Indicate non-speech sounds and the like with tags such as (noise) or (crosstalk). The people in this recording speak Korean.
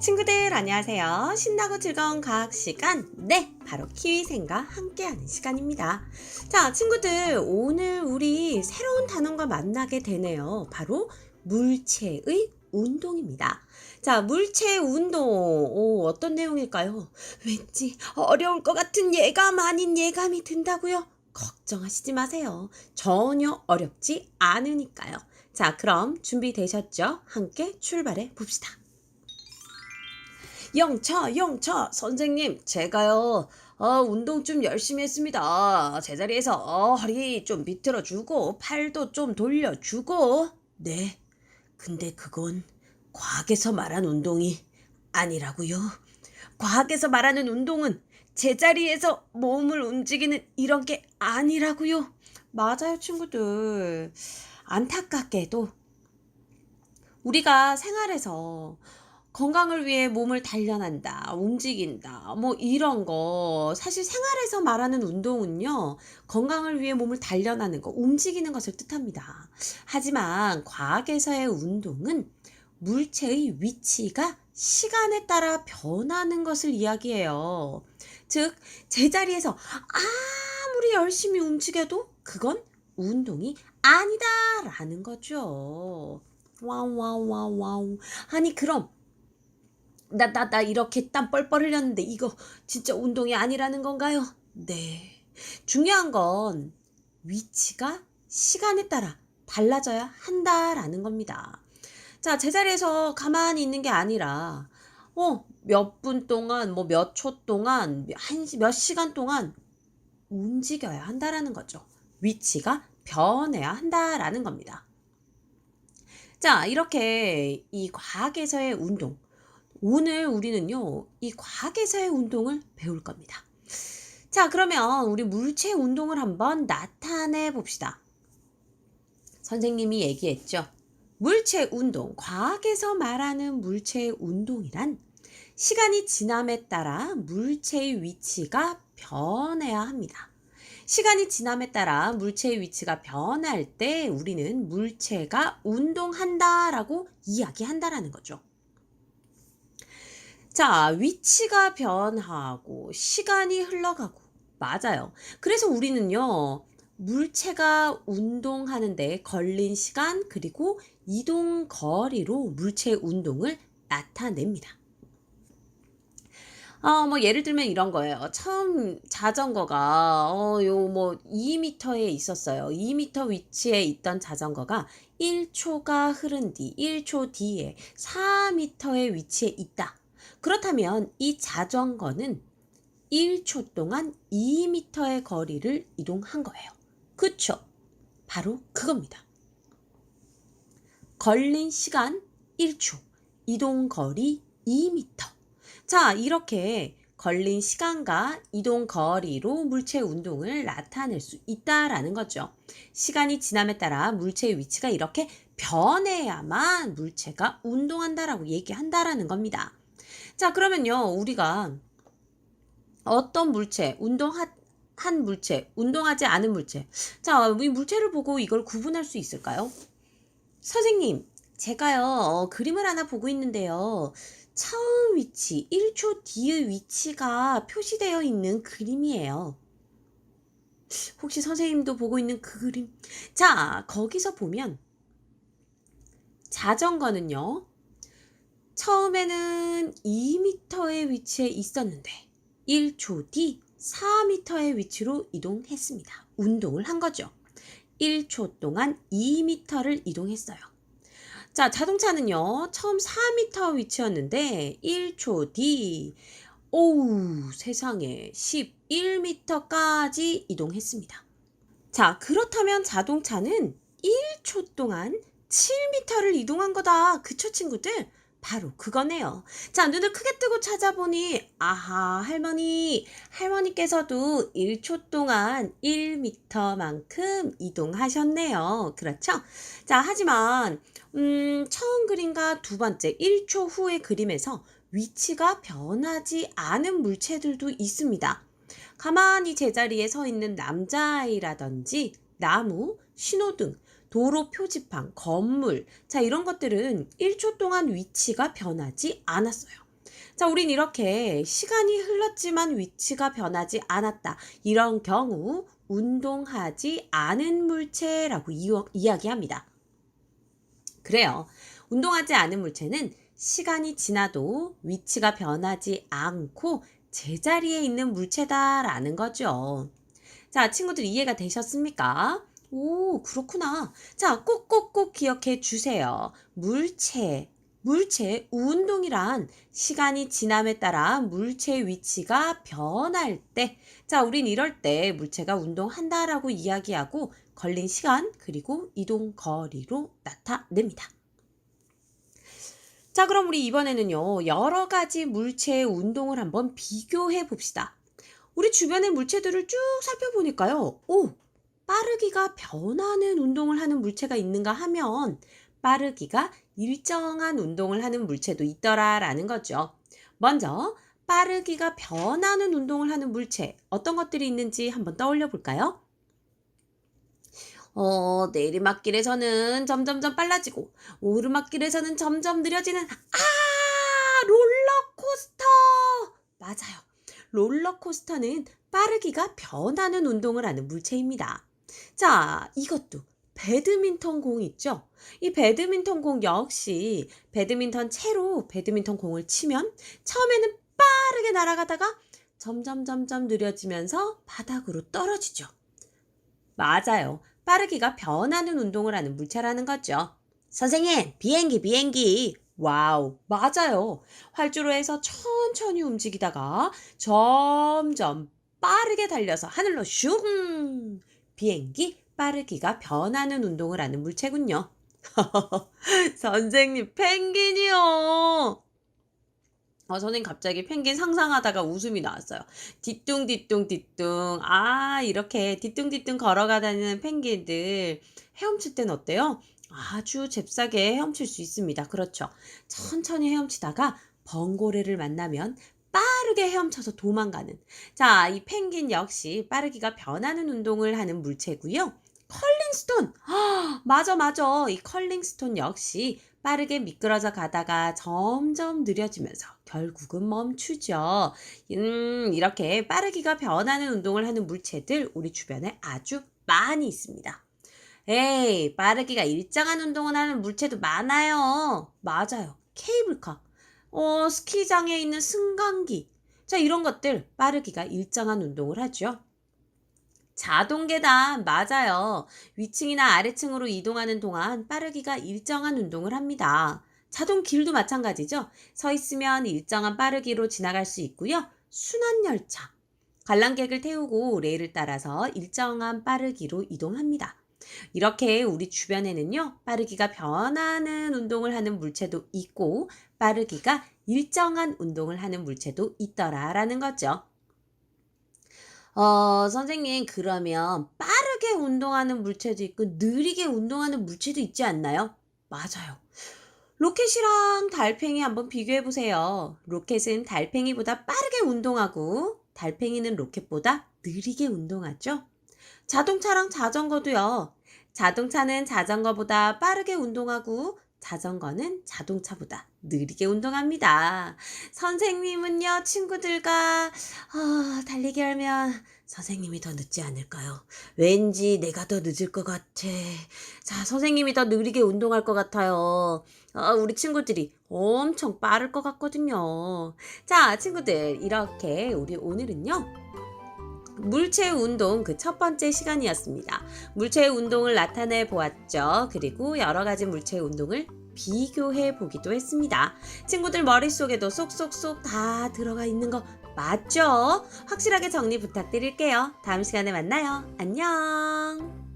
친구들 안녕하세요. 신나고 즐거운 과학 시간. 네, 바로 키위생과 함께하는 시간입니다. 자, 친구들 오늘 우리 새로운 단원과 만나게 되네요. 바로 물체의 운동입니다. 자, 물체의 운동. 오, 어떤 내용일까요? 왠지 어려울 것 같은 예감 아닌 예감이 든다고요? 걱정하시지 마세요. 전혀 어렵지 않으니까요. 자, 그럼 준비되셨죠? 함께 출발해 봅시다. 영차, 영차, 선생님, 제가요, 어, 운동 좀 열심히 했습니다. 제자리에서 어, 허리 좀 비틀어주고, 팔도 좀 돌려주고. 네, 근데 그건 과학에서 말한 운동이 아니라고요. 과학에서 말하는 운동은 제자리에서 몸을 움직이는 이런 게 아니라고요. 맞아요, 친구들. 안타깝게도 우리가 생활에서 건강을 위해 몸을 단련한다, 움직인다, 뭐 이런 거. 사실 생활에서 말하는 운동은요, 건강을 위해 몸을 단련하는 거, 움직이는 것을 뜻합니다. 하지만 과학에서의 운동은 물체의 위치가 시간에 따라 변하는 것을 이야기해요. 즉, 제자리에서 아무리 열심히 움직여도 그건 운동이 아니다라는 거죠. 와우, 와우, 와우, 와우. 아니, 그럼 나, 나, 나 이렇게 땀 뻘뻘 흘렸는데 이거 진짜 운동이 아니라는 건가요? 네. 중요한 건 위치가 시간에 따라 달라져야 한다라는 겁니다. 자, 제자리에서 가만히 있는 게 아니라, 어, 몇 분 동안, 뭐 몇 초 동안, 한, 시- 몇 시간 동안 움직여야 한다라는 거죠. 위치가 변해야 한다라는 겁니다. 자, 이렇게 이 과학에서의 운동, 오늘 우리는요, 이 과학에서의 운동을 배울 겁니다. 자, 그러면 우리 물체 운동을 한번 나타내 봅시다. 선생님이 얘기했죠. 물체 운동, 과학에서 말하는 물체 운동이란 시간이 지남에 따라 물체의 위치가 변해야 합니다. 시간이 지남에 따라 물체의 위치가 변할 때 우리는 물체가 운동한다라고 이야기한다라는 거죠. 자, 위치가 변하고 시간이 흘러가고 맞아요. 그래서 우리는요. 물체가 운동하는데 걸린 시간 그리고 이동 거리로 물체 운동을 나타냅니다. 어, 뭐 예를 들면 이런 거예요. 처음 자전거가 어, 요 뭐 2m에 있었어요. 2m 위치에 있던 자전거가 1초가 흐른 뒤 1초 뒤에 4m의 위치에 있다. 그렇다면 이 자전거는 1초 동안 2m의 거리를 이동한 거예요. 그쵸? 바로 그겁니다. 걸린 시간 1초, 이동 거리 2m. 자, 이렇게 걸린 시간과 이동 거리로 물체 운동을 나타낼 수 있다라는 거죠. 시간이 지남에 따라 물체의 위치가 이렇게 변해야만 물체가 운동한다라고 얘기한다라는 겁니다. 자, 그러면요, 우리가 어떤 물체, 운동한 한 물체, 운동하지 않은 물체. 자, 이 물체를 보고 이걸 구분할 수 있을까요? 선생님, 제가요, 어, 그림을 하나 보고 있는데요. 처음 위치, 1초 뒤의 위치가 표시되어 있는 그림이에요. 혹시 선생님도 보고 있는 그 그림? 자, 거기서 보면 자전거는요. 처음에는 2m의 위치에 있었는데 1초 뒤 4m의 위치로 이동했습니다. 운동을 한 거죠. 1초 동안 2m를 이동했어요. 자, 자동차는요. 처음 4m 위치였는데 1초 뒤 오우, 세상에 11m까지 이동했습니다. 자, 그렇다면 자동차는 1초 동안 7m를 이동한 거다. 그쵸, 친구들? 바로 그거네요. 자, 눈을 크게 뜨고 찾아보니, 아하, 할머니, 할머니께서도 1초 동안 1m만큼 이동하셨네요. 그렇죠? 자, 하지만, 음, 처음 그림과 두 번째, 1초 후의 그림에서 위치가 변하지 않은 물체들도 있습니다. 가만히 제자리에 서 있는 남자아이라든지 나무, 신호등, 도로 표지판, 건물, 자, 이런 것들은 1초 동안 위치가 변하지 않았어요. 자, 우린 이렇게 시간이 흘렀지만 위치가 변하지 않았다. 이런 경우 운동하지 않은 물체라고 이야기합니다. 그래요. 운동하지 않은 물체는 시간이 지나도 위치가 변하지 않고 제자리에 있는 물체다라는 거죠. 자, 친구들 이해가 되셨습니까? 오, 그렇구나. 자, 꼭꼭꼭 기억해 주세요. 물체, 물체, 운동이란 시간이 지남에 따라 물체의 위치가 변할 때, 자, 우린 이럴 때 물체가 운동한다라고 이야기하고 걸린 시간 그리고 이동 거리로 나타냅니다. 자, 그럼 우리 이번에는요, 여러 가지 물체의 운동을 한번 비교해 봅시다. 우리 주변의 물체들을 쭉 살펴보니까요, 오, 빠르기가 변하는 운동을 하는 물체가 있는가 하면, 빠르기가 일정한 운동을 하는 물체도 있더라라는 거죠. 먼저, 빠르기가 변하는 운동을 하는 물체, 어떤 것들이 있는지 한번 떠올려 볼까요? 어, 내리막길에서는 점점점 빨라지고, 오르막길에서는 점점 느려지는, 아, 롤러코스터! 맞아요. 롤러코스터는 빠르기가 변하는 운동을 하는 물체입니다. 자, 이것도 배드민턴 공 있죠? 이 배드민턴 공 역시 배드민턴 채로 배드민턴 공을 치면 처음에는 빠르게 날아가다가 점점 점점 느려지면서 바닥으로 떨어지죠. 맞아요. 빠르기가 변하는 운동을 하는 물체라는 거죠. 선생님, 비행기, 비행기. 와우, 맞아요. 활주로 에서 천천히 움직이다가 점점 빠르게 달려서 하늘로 슝! 비행기, 빠르기가 변하는 운동을 하는 물체군요. (laughs) 선생님, 펭귄이요. 어, 선생님 갑자기 펭귄 상상하다가 웃음이 나왔어요. 뒤뚱뒤뚱 뒤뚱. 아, 이렇게 뒤뚱뒤뚱 걸어가 다니는 펭귄들 헤엄칠 땐 어때요? 아주 잽싸게 헤엄칠 수 있습니다. 그렇죠. 천천히 헤엄치다가 번고래를 만나면 빠르게 헤엄쳐서 도망가는. 자, 이 펭귄 역시 빠르기가 변하는 운동을 하는 물체고요. 컬링스톤. 아, (gasps) 맞아, 맞아. 이 컬링스톤 역시 빠르게 미끄러져 가다가 점점 느려지면서 결국은 멈추죠. 음, 이렇게 빠르기가 변하는 운동을 하는 물체들 우리 주변에 아주 많이 있습니다. 에이, 빠르기가 일정한 운동을 하는 물체도 많아요. 맞아요. 케이블카. 어, 스키장에 있는 승강기. 자, 이런 것들 빠르기가 일정한 운동을 하죠. 자동 계단, 맞아요. 위층이나 아래층으로 이동하는 동안 빠르기가 일정한 운동을 합니다. 자동 길도 마찬가지죠. 서 있으면 일정한 빠르기로 지나갈 수 있고요. 순환열차. 관람객을 태우고 레일을 따라서 일정한 빠르기로 이동합니다. 이렇게 우리 주변에는요, 빠르기가 변하는 운동을 하는 물체도 있고, 빠르기가 일정한 운동을 하는 물체도 있더라라는 거죠. 어, 선생님, 그러면 빠르게 운동하는 물체도 있고, 느리게 운동하는 물체도 있지 않나요? 맞아요. 로켓이랑 달팽이 한번 비교해 보세요. 로켓은 달팽이보다 빠르게 운동하고, 달팽이는 로켓보다 느리게 운동하죠. 자동차랑 자전거도요. 자동차는 자전거보다 빠르게 운동하고 자전거는 자동차보다 느리게 운동합니다. 선생님은요, 친구들과 어, 달리기 하면 선생님이 더 늦지 않을까요? 왠지 내가 더 늦을 것 같아. 자, 선생님이 더 느리게 운동할 것 같아요. 어, 우리 친구들이 엄청 빠를 것 같거든요. 자, 친구들, 이렇게 우리 오늘은요. 물체 운동 그 첫 번째 시간이었습니다. 물체 운동을 나타내 보았죠. 그리고 여러 가지 물체 운동을 비교해 보기도 했습니다. 친구들 머릿속에도 쏙쏙쏙 다 들어가 있는 거 맞죠? 확실하게 정리 부탁드릴게요. 다음 시간에 만나요. 안녕.